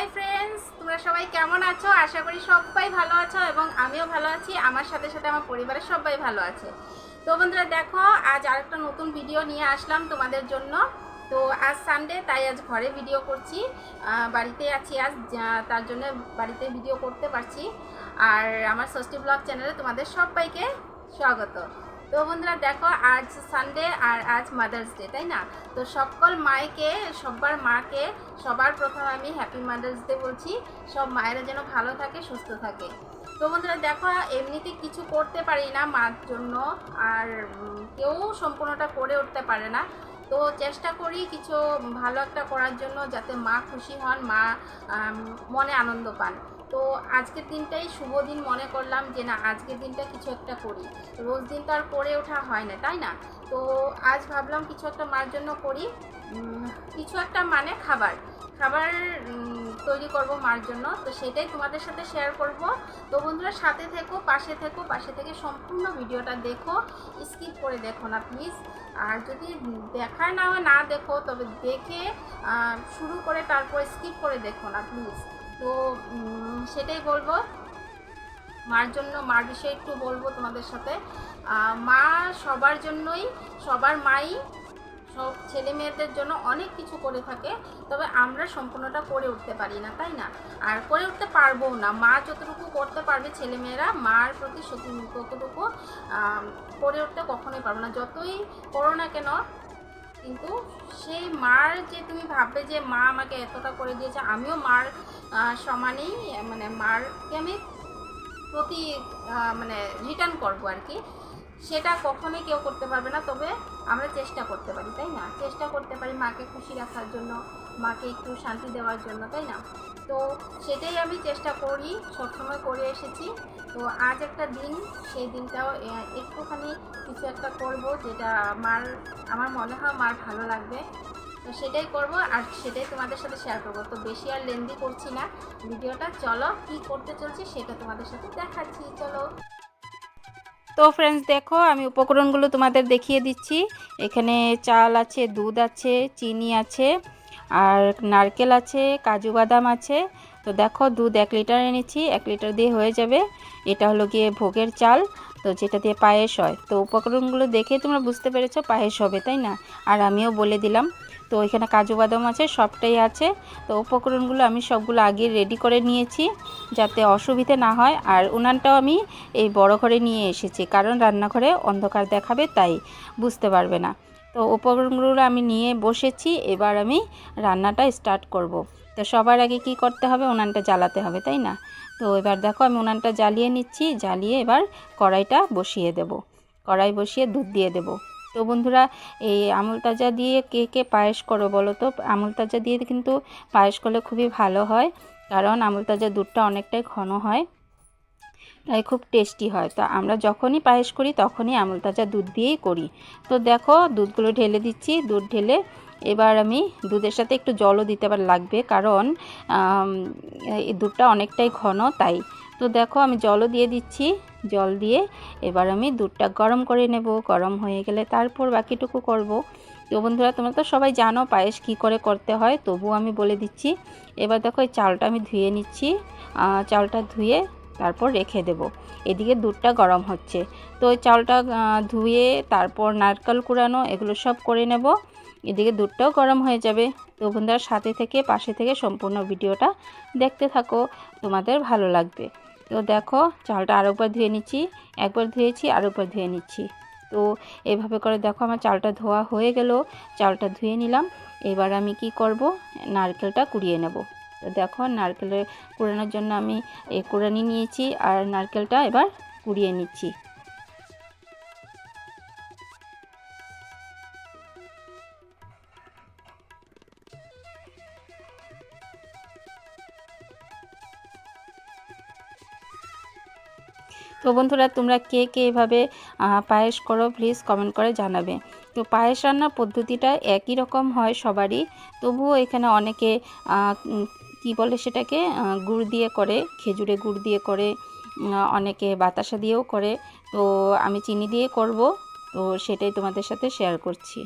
Hi friends তোমরা সবাই কেমন আছো? আশা করি সবাই ভালো আছো এবং আমিও ভালো আছি। আমার সাথে সাথে আমার পরিবারের সবাই ভালো আছে। তো বন্ধুরা, দেখো, আজ আরেকটা নতুন ভিডিও নিয়ে আসলাম তোমাদের জন্য। তো আজ সানডে তাই আজ ঘরে ভিডিও করছি। বাড়িতে আছি আজ তার জন্য বাড়িতে ভিডিও করতে পারছি। আর আমার ষষ্ঠী ব্লগ চ্যানেলে তোমাদের সবাইকে স্বাগত। তো বন্ধুরা দেখো, আজ সানডে আর আজ মাদার্স ডে তাই না? তো সকল মায়েকে সবার মাকে, সবার প্রথম আমি হ্যাপি মাদার্স ডে বলছি। সব মায়েরা যেন ভালো থাকে, সুস্থ থাকে। তো বন্ধুরা দেখো, এমনিতে কিছু করতে পারি না মার জন্য, আর কেউ সম্পূর্ণটা করে উঠতে পারে না। তো চেষ্টা করি কিছু ভালো একটা করার জন্য যাতে মা খুশি হন, মা মনে আনন্দ পান। তো আজকের দিনটাই শুভ দিন মনে করলাম যে না, আজকের দিনটা কিছু একটা করি। রোজ দিন তো আর করে ওঠা হয় না, তাই না? তো আজ ভাবলাম কিছু একটা মার জন্য করি। কিছু একটা মানে খাবার। খাবার তৈরি করব মার জন্য। তো সেটাই তোমাদের সাথে শেয়ার করব। তো বন্ধুরা, সাথে থেকো, পাশে থেকো, পাশে থেকে সম্পূর্ণ ভিডিওটা দেখো। স্কিপ করে দেখো না প্লিজ আর যদি দেখার না হয়, না দেখো, তবে দেখে শুরু করে তারপর স্কিপ করে দেখো না প্লিজ তো সেটাই বলব। মার জন্য, মার বিষয়ে একটু বলব তোমাদের সাথে। মা সবার জন্যই, সবার মাই, সব ছেলে মেয়েদের জন্য অনেক কিছু করে থাকে, তবে আমরা সম্পূর্ণটা করে উঠতে পারি না, তাই না? আর করে উঠতে পারব না। মা যতটুকু করতে পারবে ছেলে মেয়েরা মার প্রতি ততটুকু করে উঠতে কখনোই পারব না। যতই করো না কেন কিন্তু সেই মার যে তুমি ভাববে যে মা আমাকে এতটা করে দিয়েছে, আমিও মার সমানেই মানে মারকে আমি প্রতি মানে রিটার্ন করব আর কি। সেটা কখনোই কেউ করতে পারবে না, তবে আমরা চেষ্টা করতে পারি, তাই না? চেষ্টা করতে পারি মাকে খুশি রাখার জন্য। মাকে একটু শান্তি দেওয়ার জন্য, তাই না? তো সেটাই আমি চেষ্টা করি, সবসময় করে এসেছি। তো আজ একটা দিন, সেই দিনটাও একটুখানি কিছু একটা করব যেটা মার, আমার মনে হয় মার ভালো লাগবে। তো সেটাই করব আর সেটাই তোমাদের সাথে শেয়ার করব। তো বেশি আর লেন্দি করছি না ভিডিওটা। চলো, কি করতে চলছি সেটা তোমাদের সাথে দেখাচ্ছি, চলো। তো ফ্রেন্ডস দেখো, আমি উপকরণগুলো তোমাদের দেখিয়ে দিচ্ছি। এখানে চাল আছে, দুধ আছে, চিনি আছে। আর নারকেল আছে, কাজু বাদাম আছে। তো দেখো, দুধ এক লিটার এনেছি এক লিটার দিয়ে হয়ে যাবে। এটা হলো গিয়ে ভোগের চাল, তো যেটা দিয়ে পায়েস হয়। তো উপকরণগুলো দেখে তোমরা বুঝতে পেরেছ পায়েস হবে, তাই না? আর আমিও বলে দিলাম। তো এখানে কাজু বাদাম আছে, সবটাই আছে। তো উপকরণগুলো আমি সবগুলো আগে রেডি করে নিয়েছি, যাতে অসুবিধে না হয়। আর উনানটাও আমি এই বড় ঘরে নিয়ে এসেছি, কারণ রান্নাঘরে অন্ধকার দেখাবে, তাই বুঝতে পারবে না। তো উপকরণগুলো আমি নিয়ে বসেছি, এবার আমি রান্নাটা স্টার্ট করব। তো সবার আগে কি করতে হবে? উনানটা জ্বালাতে হবে, তাই না? তো এবার দেখো আমি উনানটা জ্বালিয়ে নিচ্ছি, জ্বালিয়ে এবার কড়াইটা বসিয়ে দেব। কড়াই বসিয়ে দুধ দিয়ে দেব। তো বন্ধুরা, এই আমুল তাজা দিয়ে কে কে পায়েস করো বলো তো? আমুল তাজা দিয়ে কিন্তু পায়েস করলে খুবই ভালো হয়, কারণ আমুল তাজা দুধটা অনেকটাই ঘন হয়। তাই খুব টেস্টি হয়। তো আমরা যখনই পায়েস করি, তখনই আমুল তাজা দুধ দিয়েই করি। তো দেখো, দুধগুলো ঢেলে দিচ্ছি। দুধ ঢেলে এবার আমি দুধের সাথে একটু জলও দিতে পার লাগবে, কারণ এই দুধটা অনেকটাই ঘন তাই। তো দেখো, আমি জলও দিয়ে দিচ্ছি। জল দিয়ে এবার আমি দুধটা গরম করে নেব। গরম হয়ে গেলে তারপর বাকিটুকু করব। তো বন্ধুরা, তোমরা তো সবাই জানো পায়েস কী করে করতে হয়, তবুও আমি বলে দিচ্ছি। এবার দেখো, এই চালটা আমি ধুয়ে নিচ্ছি। চালটা ধুয়ে তারপর রেখে দেব। এদিকে দুধটা গরম হচ্ছে। তো চালটা ধুয়ে তারপর নারকেল কুড়ানো, এগুলো সব করে নেব। এদিকে দুধটাও গরম হয়ে যাবে। তো বন্ধুরা, সাথে থেকে পাশে থেকে সম্পূর্ণ ভিডিওটা দেখতে থাকো। তোমাদের ভালো লাগবে। তো দেখো, চালটা আরেকবার ধুয়ে নিচ্ছি। একবার ধুয়েছি আর আরেকবার ধুয়ে নিচ্ছি। তো এভাবে করে দেখো, আমার চালটা ধোয়া হয়ে গেল। চালটা ধুয়ে নিলাম। এবার আমি কি করব? নারকেলটা কুড়িয়ে নেব। দেখো নারকেলের কুড়ানোর জন্য আমি এই কুড়ানি নিয়েছি আর নারকেলটা এবার কুড়িয়ে নিচ্ছি। তো বন্ধুরা, তোমরা কে কে এভাবে পায়েস করো প্লিজ কমেন্ট করে জানাবে। তো পায়েস রান্নার পদ্ধতিটা একই রকম হয় সবারই। তবুও এখানে অনেকে কি বলে সেটাকে? গুড় দিয়ে করে, খেজুরে গুড় দিয়ে করে অনেকে বাতাসা দিয়েও করে। তো আমি চিনি দিয়ে করব। তো সেটাই তোমাদের সাথে শেয়ার করছি।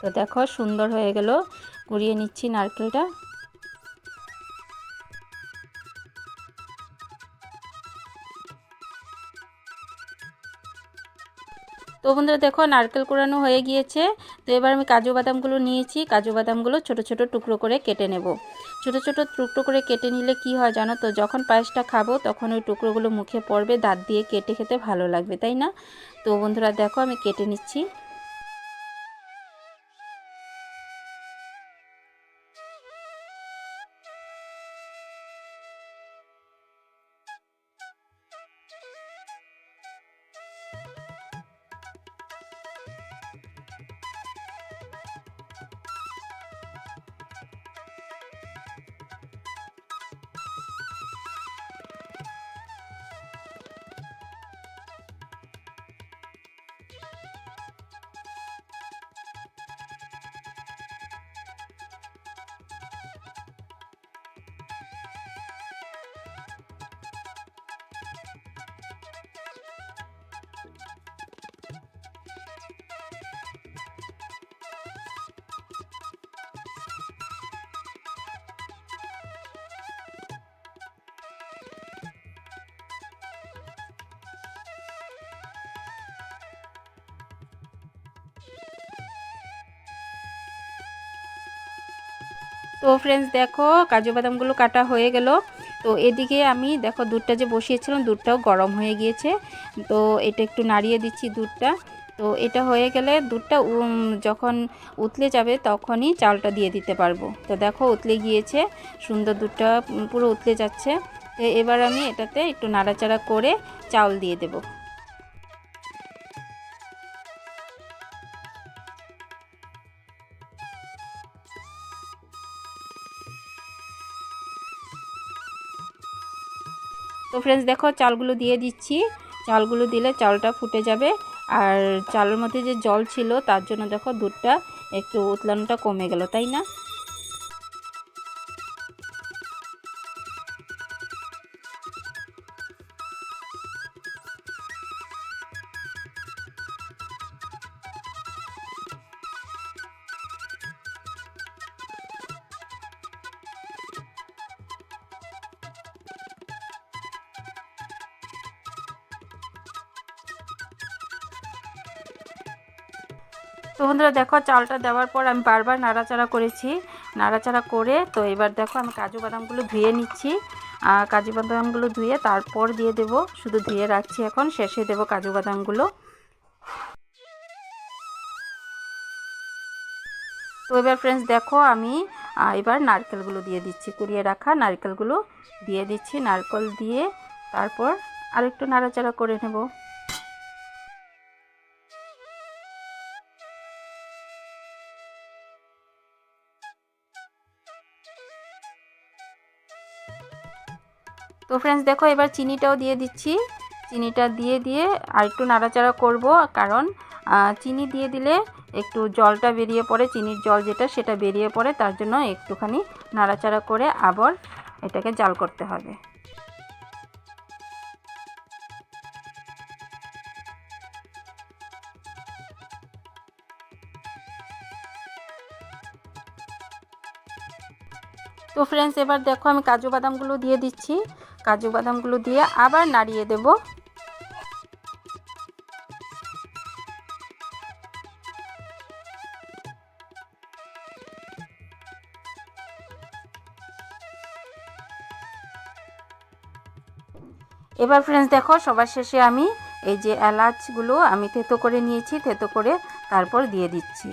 তো দেখো, সুন্দর হয়ে গেল। কুড়িয়ে নিচ্ছি নারকেলটা। তো বন্ধুরা দেখো, নারকেল কোরানো হয়ে গিয়েছে। তো এবার আমি কাজু বাদামগুলো নিয়েছি। কাজু বাদামগুলো ছোট ছোট টুকরো করে কেটে নেব। ছোট ছোট টুকরো করে কেটে নিলে কি হয় জানো তো, যখন পায়েসটা খাব তখন ওই টুকরোগুলো মুখে পড়বে, দাঁত দিয়ে কেটে খেতে ভালো লাগবে, তাই না? তো বন্ধুরা দেখো, আমি কেটে নিচ্ছি। তো ফ্রেন্ডস দেখো কাজু বাদামগুলো কাটা হয়ে গেল। তো এদিকে আমি দেখো দুধটা যে বসিয়েছিলাম, দুধটাও গরম হয়ে গিয়েছে। তো এটা একটু নাড়িয়ে দিচ্ছি দুধটা। তো এটা হয়ে গেলে দুধটা যখন উতলে যাবে তখনই চালটা দিয়ে দিতে পারব। তো দেখো উতলে গিয়েছে, সুন্দর দুধটা পুরো উতলে যাচ্ছে। তো এবার আমি এটাতে একটু নাড়াচাড়া করে চাল দিয়ে দেবো। ফ্রেন্ডস দেখো চালগুলো দিয়ে দিচ্ছি। চালগুলো দিলে চালটা ফুটে যাবে। আর চালের মধ্যে যে জল ছিল, তার জন্য দেখো দুধটা একটু উতলানোটা কমে গেল, তাই না? তো বন্ধুরা দেখো, চালটা দেওয়ার পর আমি বারবার নাড়াচাড়া করেছি। নাড়াচাড়া করে তো এবার দেখো, আমি কাজু বাদামগুলো ধুয়ে নিচ্ছি। কাজু বাদামগুলো ধুয়ে তারপর দিয়ে দেব। শুধু ধুয়ে রাখছি এখন, শেষে দেব কাজু বাদামগুলো। তো এবার ফ্রেন্ডস দেখো, আমি এবার নারকেলগুলো দিয়ে দিচ্ছি, কুড়িয়ে রাখা নারকেলগুলো। দিয়ে দিচ্ছি নারকেল দিয়ে, তারপর আরেকটু নাড়াচাড়া করে নেব। তো ফ্রেন্ডস দেখো, এবার চিনিটাও দিয়ে দিচ্ছি। চিনিটা দিয়ে দিয়ে আর একটু নাড়াচাড়া করব, কারণ চিনি দিয়ে দিলে একটু জলটা বেরিয়ে পড়ে, চিনির জল যেটা, সেটা বেরিয়ে পড়ে, তার জন্য একটুখানি নাড়াচাড়া করে আবার এটাকে জাল করতে হবে। তো ফ্রেন্ডস এবার দেখো, আমি কাজু বাদামগুলো দিয়ে দিচ্ছি। কাজু বাদামগুলো দিয়ে আবার নাড়িয়ে দেব। এবার ফ্রেন্ডস দেখো, সবার শেষে আমি এই যে এলাচগুলো আমি থেতো করে নিয়েছি, থেতো করে তারপর দিয়ে দিচ্ছি।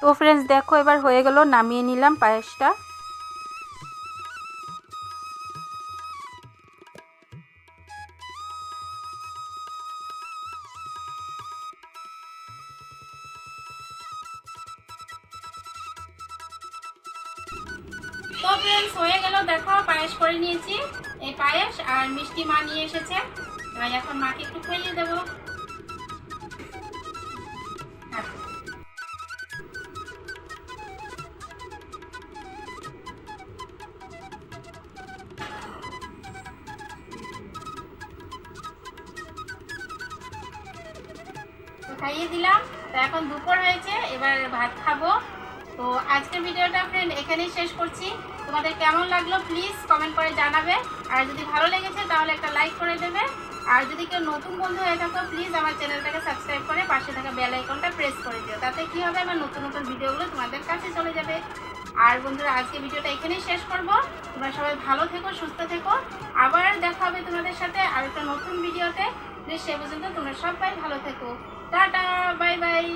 তো ফ্রেন্ডস দেখো এবার হয়ে গেল, নামিয়ে নিলাম পায়েসটা। তো ফ্রেন্ডস হয়ে গেল, দেখো, পায়েস করে নিয়েছি। এই পায়েস আর মিষ্টি মা নিয়ে এসেছে। এবার এখন মাকে একটু খাইয়ে দেবো। খাইয়ে দিলাম। তো এখন দুপুর হয়েছে, এবার ভাত খাব। তো আজকের ভিডিওটা ফ্রেন্ড এখানেই শেষ করছি। তোমাদের কেমন লাগল প্লিজ কমেন্ট করে জানাবে। আর যদি ভালো লেগেছে তাহলে একটা লাইক করে দেবে। আর যদি কেউ নতুন বন্ধু হয়ে থাকো প্লিজ আমার চ্যানেলটাকে সাবস্ক্রাইব করে পাশে থাকা বেল আইকনটা প্রেস করে দিও। তাতে কি হবে? আমার নতুন নতুন ভিডিওগুলো তোমাদের কাছে চলে যাবে। আর বন্ধুরা, আজকে ভিডিওটা এখানেই শেষ করব। তোমরা সবাই ভালো থেকো, সুস্থ থেকো। আবার দেখা হবে তোমাদের সাথে আর একটা নতুন ভিডিওতে। সে পর্যন্ত তোমরা সবাই ভালো থেকো। Tata bye bye.